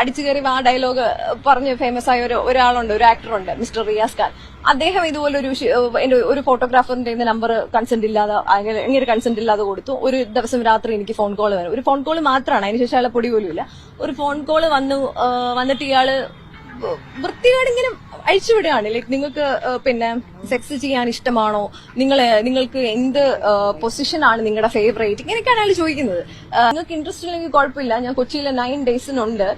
അടിച്ചു കയറി ആ ഡയലോഗ് പറഞ്ഞ് ഫേമസ് ആയ ഒരു ഒരാളുണ്ട് ഒരു ആക്ടറുണ്ട് മിസ്റ്റർ റിയാസ് ഖാൻ. അദ്ദേഹം ഇതുപോലെ ഒരു എന്റെ ഒരു ഫോട്ടോഗ്രാഫറിന്റെ നമ്പർ കൺസെന്റ് ഇല്ലാതെ ഇങ്ങനെ കൺസെന്റ് ഇല്ലാതെ കൊടുത്തു. ഒരു ദിവസം രാത്രി എനിക്ക് ഫോൺ കോൾ വരും ഒരു ഫോൺ കോൾ മാത്രമാണ് അതിനുശേഷം അയാളെ പൊടി പോലും ഇല്ല ഒരു ഫോൺ കോൾ വന്നു വന്നിട്ട് ഇയാൾ വൃത്തികേട് ഇങ്ങനെ അഴിച്ചുവിടുകയാണ്. ലൈക്ക് നിങ്ങൾക്ക് പിന്നെ സെക്സ് ചെയ്യാൻ ഇഷ്ടമാണോ? നിങ്ങൾ നിങ്ങൾക്ക് എന്ത് പൊസിഷൻ ആണ് നിങ്ങളുടെ ഫേവറേറ്റ് ഇങ്ങനെയൊക്കെയാണ് അയാൾ ചോദിക്കുന്നത്. നിങ്ങൾക്ക് ഇൻട്രസ്റ്റ് ഇല്ലെങ്കിൽ കുഴപ്പമില്ല. ഞാൻ കൊച്ചിയിലെ നയൻ ഡേയ്സിനുണ്ട്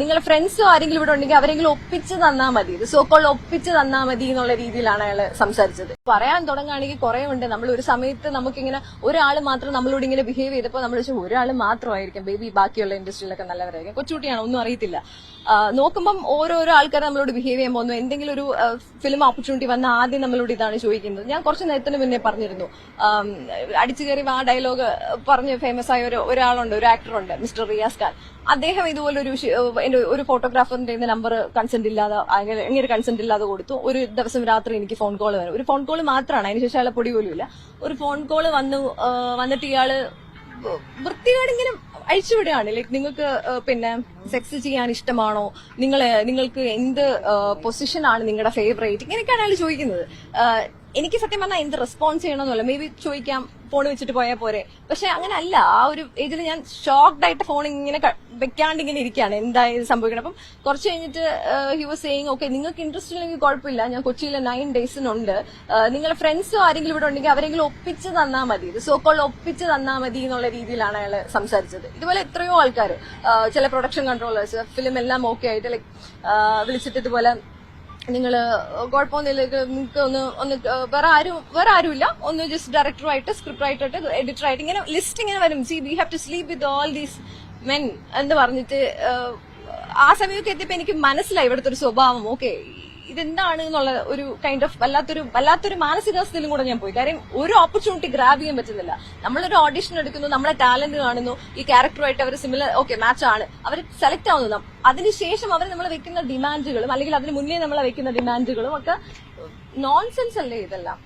നിങ്ങളുടെ ഫ്രണ്ട്സോ ആരെങ്കിലും ഇവിടെ ഉണ്ടെങ്കിൽ അവരെങ്കിലും ഒപ്പിച്ച് തന്നാൽ മതി. സോ സോക്കോൾ ഒപ്പിച്ച് തന്നാൽ മതി എന്നുള്ള രീതിയിലാണ് അയാൾ സംസാരിച്ചത്. പറയാൻ തുടങ്ങുകയാണെങ്കിൽ കുറെ ഉണ്ട് നമ്മൾ ഒരു സമയത്ത് നമുക്കിങ്ങനെ ഒരാൾ മാത്രം നമ്മളോട് ഇങ്ങനെ ബിഹേവ് ചെയ്തപ്പോൾ നമ്മൾ വെച്ചാൽ ഒരാൾ മാത്രമായിരിക്കും. ബേബി ബാക്കിയുള്ള ഇൻഡസ്ട്രിയിലൊക്കെ നല്ലവരായിരിക്കും. കൊച്ചുകുട്ടിയാണ്? ഒന്നും അറിയത്തില്ല. നോക്കുമ്പം ഓരോരോ ആൾക്കാർ നമ്മളോട് ബിഹേവ് ചെയ്യാൻ പോകുന്നു. എന്തെങ്കിലും ഒരു ഫിലിം ഓപ്പർച്യൂണിറ്റി വന്ന ആദ്യം നമ്മളോട് ഇതാണ് ചോദിക്കുന്നത്. ഞാൻ കുറച്ച് നേരത്തിന് മുന്നേ പറഞ്ഞിരുന്നു. അടിച്ചു കയറി ആ ഡയലോഗ് പറഞ്ഞ് ഫേമസ് ആയ ഒരു ഒരാളുണ്ട് ഒരു ആക്ടറുണ്ട് മിസ്റ്റർ റിയാസ് ഖാൻ. അദ്ദേഹം ഇതുപോലൊരു എന്റെ ഒരു ഫോട്ടോഗ്രാഫറിന്റെ നമ്പർ കൺസെന്റ് ഇല്ലാതെ അങ്ങനെ കൺസെന്റ് ഇല്ലാതെ കൊടുത്തു. ഒരു ദിവസം രാത്രി എനിക്ക് ഫോൺ കോൾ വരും ഒരു ഫോൺ കോൾ മാത്രമാണ് അതിനുശേഷം അയാളെ പൊടി പോലും ഇല്ല ഒരു ഫോൺ കോൾ വന്നു വന്നിട്ട് ഇയാൾ വൃത്തികേട് ഇങ്ങനെ അഴിച്ചുവിടുകയാണ് ലൈക്ക് നിങ്ങൾക്ക് പിന്നെ സെക്സ് ചെയ്യാൻ ഇഷ്ടമാണോ? നിങ്ങൾ നിങ്ങൾക്ക് എന്ത് പൊസിഷനാണ് നിങ്ങളുടെ ഫേവറേറ്റ് ഇങ്ങനെയൊക്കെയാണ് അയാൾ ചോദിക്കുന്നത്. എനിക്ക് സത്യം പറഞ്ഞാൽ എന്ത് റെസ്പോൺസ് ചെയ്യണമെന്നല്ല മേ ബി ചോദിക്കാം ഫോൺ വെച്ചിട്ട് പോയാൽ പോരെ. പക്ഷെ അങ്ങനെ അല്ല ആ ഒരു ഏജിൽ ഞാൻ ഷോക്ക്ഡ് ആയിട്ട് ഫോൺ ഇങ്ങനെ വെക്കാണ്ട് ഇങ്ങനെ ഇരിക്കുകയാണ് എന്തായത് സംഭവിക്കണം. അപ്പം കുറച്ച് കഴിഞ്ഞിട്ട് ഹി വാസ് സെയിങ് ഓക്കെ നിങ്ങൾക്ക് ഇൻട്രസ്റ്റ് ഇല്ലെങ്കിൽ കുഴപ്പമില്ല. ഞാൻ കൊച്ചിയിലെ നയൻ ഡേയ്സിനുണ്ട് നിങ്ങളുടെ ഫ്രണ്ട്സോ ആരെങ്കിലും ഇവിടെ ഉണ്ടെങ്കിൽ അവരെങ്കിലും ഒപ്പിച്ച് തന്നാൽ മതി. ഇത് സോക്കോൾ ഒപ്പിച്ച് തന്നാൽ മതി എന്നുള്ള രീതിയിലാണ് അയാൾ സംസാരിച്ചത്. ഇതുപോലെ എത്രയോ ആൾക്കാർ ചില പ്രൊഡക്ഷൻ കൺട്രോളേഴ്സ് ഫിലിം എല്ലാം ഓക്കെ ആയിട്ട് ലൈക്ക് വിളിച്ചിട്ട് ഇതുപോലെ നിങ്ങൾ കുഴപ്പമൊന്നുമില്ല നിങ്ങൾക്ക് ഒന്ന് ഒന്ന് വേറെ ആരും വേറെ ആരുമില്ല. ഒന്ന് ജസ്റ്റ് ഡയറക്ടറുമായിട്ട് സ്ക്രിപ്റ്റ് ആയിട്ടിട്ട് എഡിറ്റർ ആയിട്ട് ഇങ്ങനെ ലിസ്റ്റ് ഇങ്ങനെ വരും. So we have to sleep with all these men എന്ന് പറഞ്ഞിട്ട് ആ സമയമൊക്കെ എത്തിയപ്പോ എനിക്ക് മനസ്സിലായി. ഇവിടുത്തെ ഒരു സ്വഭാവം. ഓക്കെ ഇതെന്താണ് എന്നുള്ള ഒരു കൈൻഡ് ഓഫ് വല്ലാത്തൊരു വല്ലാത്തൊരു മാനസികാവസ്ഥയിലും കൂടെ ഞാൻ പോയി. കാര്യം ഒരു ഓപ്പർച്യൂണിറ്റി ഗ്രാബ് ചെയ്യാൻ പറ്റുന്നില്ല. നമ്മളൊരു ഓഡിഷൻ എടുക്കുന്നു നമ്മളെ ടാലന്റ് കാണുന്നു ഈ ക്യാരക്ടറുമായിട്ട് അവർ സിമിലർ ഓക്കെ മാച്ച് ആണ്. അവർ സെലക്ട് ആവുന്നു. അതിനുശേഷം അവർ നമ്മൾ വെക്കുന്ന ഡിമാൻഡുകളും അല്ലെങ്കിൽ അതിന് മുന്നേ നമ്മളെ വെക്കുന്ന ഡിമാൻഡുകളും ഒക്കെ നോൺസെൻസ് അല്ലേ ഇതെല്ലാം?